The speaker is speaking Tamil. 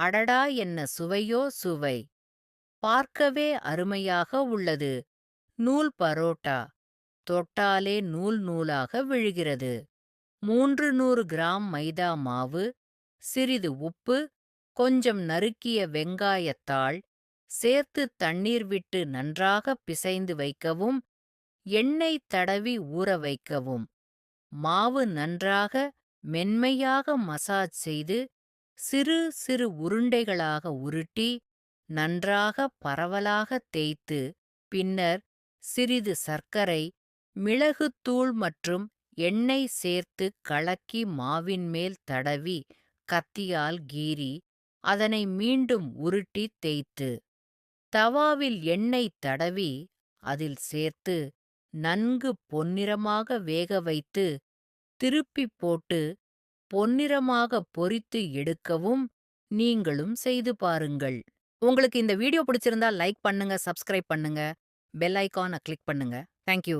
அடடா என்ன சுவையோ சுவை. பார்க்கவே அருமையாக உள்ளது. நூல் பரோட்டா. தொட்டாலே நூல் நூலாக விழுகிறது. மூன்று நூறு கிராம் மைதா மாவு சிறிது உப்பு கொஞ்சம் நறுக்கிய வெங்காயத்தாள் சேர்த்து தண்ணீர் விட்டு நன்றாக பிசைந்து வைக்கவும் எண்ணெய் தடவி ஊற வைக்கவும். மாவு நன்றாக மென்மையாக மசாஜ் செய்து சிறு சிறு உருண்டைகளாக உருட்டி நன்றாக பரவலாக தேய்த்து பின்னர் சிறிது சர்க்கரை மிளகுத்தூள் மற்றும் எண்ணெய் சேர்த்து கலக்கி மாவின் மேல் தடவி கத்தியால் கீறி அதனை மீண்டும் உருட்டி தேய்த்து தவாவில் எண்ணெய் தடவி அதில் சேர்த்து நன்கு பொன்னிறமாக வேக வைத்து திருப்பிப் போட்டு பொன்னிறமாக பொறித்து எடுக்கவும் நீங்களும் செய்து பாருங்கள். உங்களுக்கு இந்த வீடியோ பிடிச்சிருந்தா லைக் பண்ணுங்க சப்ஸ்கிரைப் பண்ணுங்க பெல் ஐக்கானை கிளிக் பண்ணுங்க. தேங்க்யூ